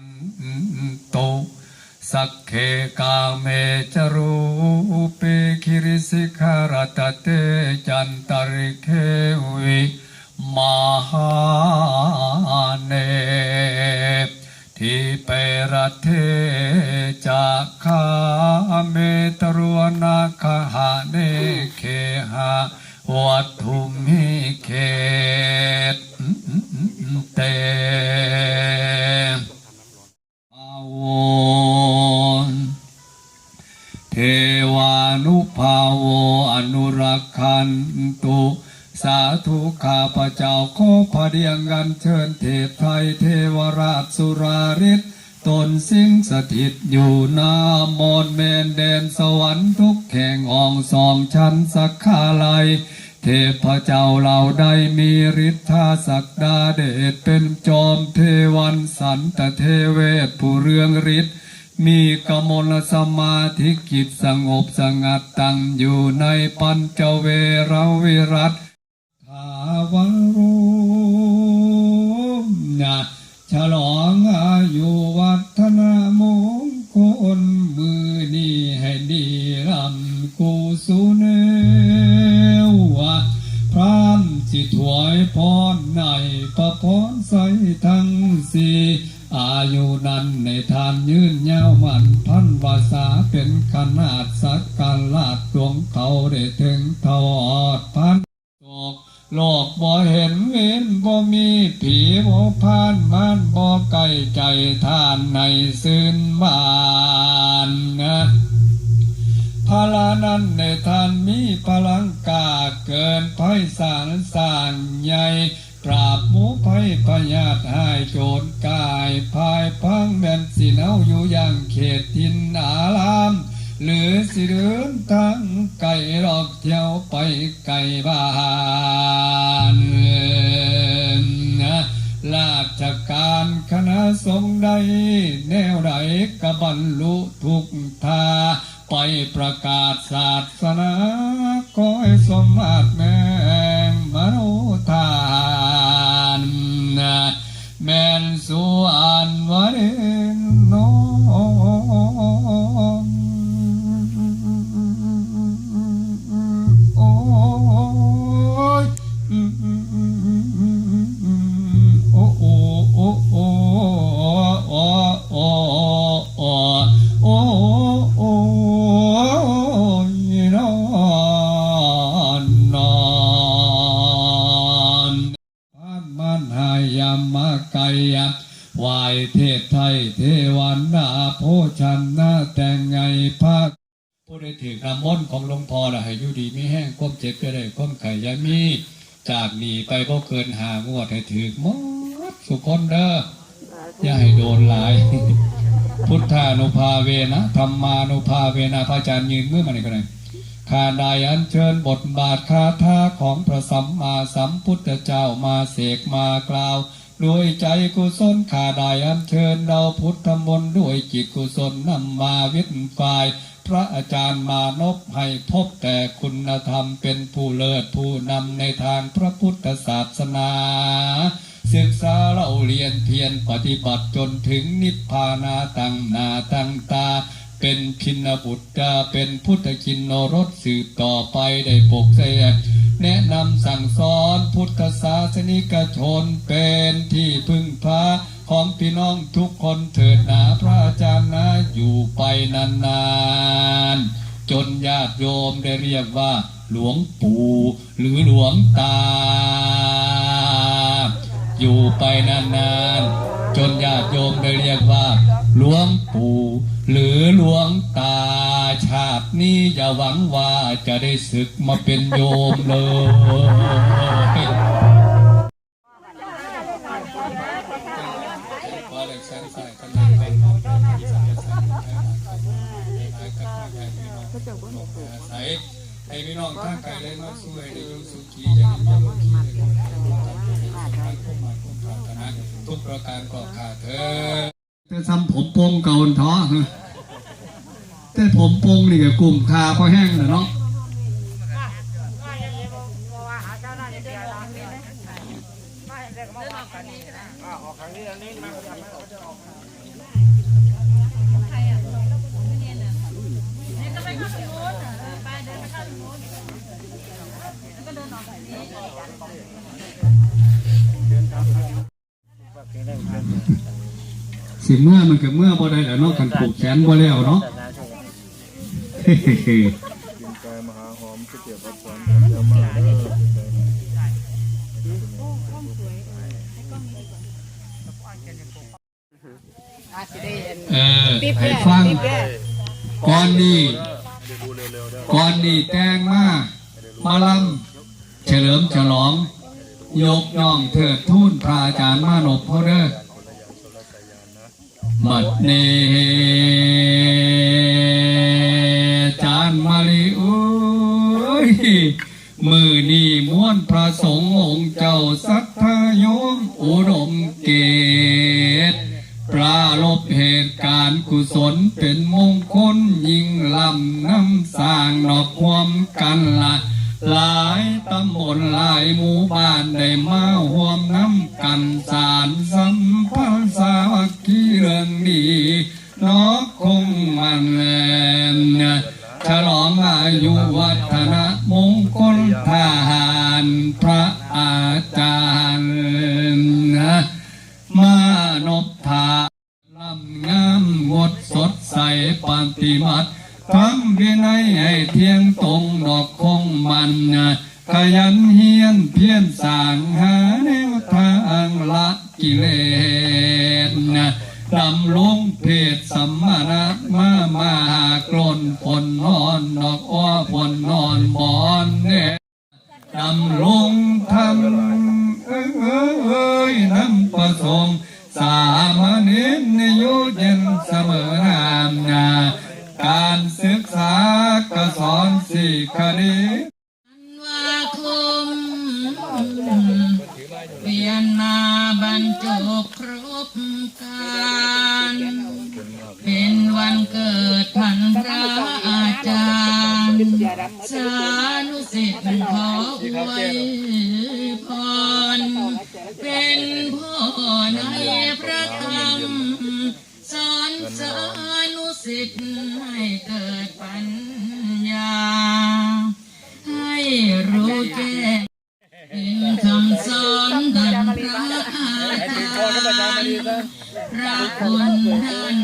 นโตสักเคกาเมจรูปิคิริสิขารตเตจันตริเควิมหาเนทิเปรเทจะคาเมตรวนาคหาเนเคหะวัตถุมิเขตเต ภาโวอนุรักขันตุสาธุข้าพระเจ้าขอพระเดียงกันเชิญเทพไทยเทวราชสุราริศตนสิงสถิตอยู่นามนเมนเดนสวรรค์ทุกแห่งอองสองชั้นสักขาลัยเทพเจ้าเราได้มีฤทธาศักดาเดชเป็นจอมเทวันสันตเทเวศผู้เรืองฤทธิ์ มีกมลสมาธิกิจสงบสงัดตั้งอยู่ในปัญจเวรวิรัตทาวรุมนะฉลองอายุวัฒนามงคลมือนี้ให้ดีรำกูสุเนวะพรามสิถวยพรในประพรใสทั้งสี่ อายุนั้นในทานยืนยาวมันพันวาสาเป็นขนาดสักการลาดดวงเขาได้ถึงทอดพันตกโลกบ่เห็นเว้นบ่มีผีบ่พานมานบ่ไก่ใจทานในซื่นบานนะพลานั้นในท่านมีพลังกาเกินไพสารสร้างใหญ่ ราบหมูไพพยาธิให้โจรกายภายพังแม่นสิเนาอยู่อย่างเขตทินอาราม หรือสิเดินทางไก่หลอกเที่ยวไปไก่บ้านนะราชการคณะสงฆ์ใด แนวใดกบรรลุทุกทาไปประกาศศาสนาขอให้สมมาตรแม่ ยามาไกยไหวายเทศไทยเทวันนาโพชันนาแต่งไงภาคผู้ได้ถือกำมนของหลวงพ่อละให้อยู่ดีไม่แห้งก้มเจ็บก็ได้ก้มไข่ยามีจากนี้ไปก็เกินหางวดให้ถือมดสุกคนเด้ออย่าให้โดนหลาย พุทธานุภาเวนะธรรมานุภาเวนะพระอาจารย์ยืนมือมาหนก็ได้ ข้าได้อัญเชิญบทบาทคาถาของพระสัมมาสัมพุทธเจ้ามาเสกมากล่าว ด้วยใจกุศลข้าได้อัญเชิญเราพุทธมนต์ด้วยจิตกุศลนำมาวิทย์ฝ่าย พระอาจารย์มานพให้พบแต่คุณธรรมเป็นผู้เลิศผู้นำในทางพระพุทธศาสนาศึกษาเราเรียนเพียรปฏิบัติจนถึงนิพพานาตั้งนาตั้งตา เป็นพินบุตรจะเป็นพุทธกินโนรสสืบต่อไปได้ปกเสดแนะนำสั่งสอนพุทธศาสนิกชนเป็นที่พึ่งพาของพี่น้องทุกคนเถิดหนาพระอาจารย์นะอยู่ไปนานๆ จนญาติโยมได้เรียกว่า หลวงปู่หรือหลวงตา อยู่ไปนานๆ จนญาติโยมได้เรียกว่า หลวงปู่ หรือหลวงตาชาตินี้อย่าหวังว่าจะได้ศึกมาเป็นโยมเลยให้พี่น้องท่าไกลเลยมาช่วยในยุคสุขีจะมียมขีในคนไทยทุกท่านทุกท่านทุกมาทุกปรารถนาทุกประการก็ขาดเธอ จะทำผมปงเก่าท้อแต่ผมปงนี่กับกลุ่มคาพอแห้งเลยเนาะเดินออกไปนี้ สิเมื่อมันก็เมื่อบ่ได้แล้วเนาะกันผูกแขนบ่แล้วเนาะเฮ้กินกายมหาหอมก๋วยเตี๋ยวผัดสวนเดี๋ยวมาเด้อาสิได้เห็นเออให้ฟังก่อนนี้เดี๋ยวดูเร็วๆเด้อก่อนนี้แต่งมามาลำเฉลิมฉลอง ยกย่องเถิดทูนพระอาจารย์มานพเขาเด้อ บัดเนจานมาลีโอ้ยมือนี่ม้วนพระสงฆ์องค์เจ้าสัทธายมอุดมเกตปรารบเหตุการณ์กุศลเป็นมงคลยิ่งลำน้ำสร้างดอกความกันละ หลายตำบลหลายหมู่บ้านได้มาห่วมน้ำกันสารสัมพันสามัคคีเรื่องดีนอกคงมันแลนฉลองอายุวัฒนะมงคลทหารพระอาจารย์นะมานพทาลำงามงดสดใสปฏิมัติ ทำวินัยให้เที่ยงตรงดอกคงมันนะขยันเฮียนเพียรสางหาแนวทางละกิเลสนะดำลงเพศสัมมานะมามากลนผลนอนดอกอ้อผลนอนบอนเนี่ยดำลงทำเอ้ยเอ้ยเอ้ยน้ำประสงค์สามเณรนโยเย็นเสมอนามนา การศึกษาก็สอนสี่คดีว่าคมเปลี่ยนมาบรรจบครบการเป็นวันเกิดท่านพระอาจารย์สานุสิทธิ์ขออวย ให้เกิดปัญญา ให้รู้แก่คำสอนดังพระอาจารย์พระคุณท่าน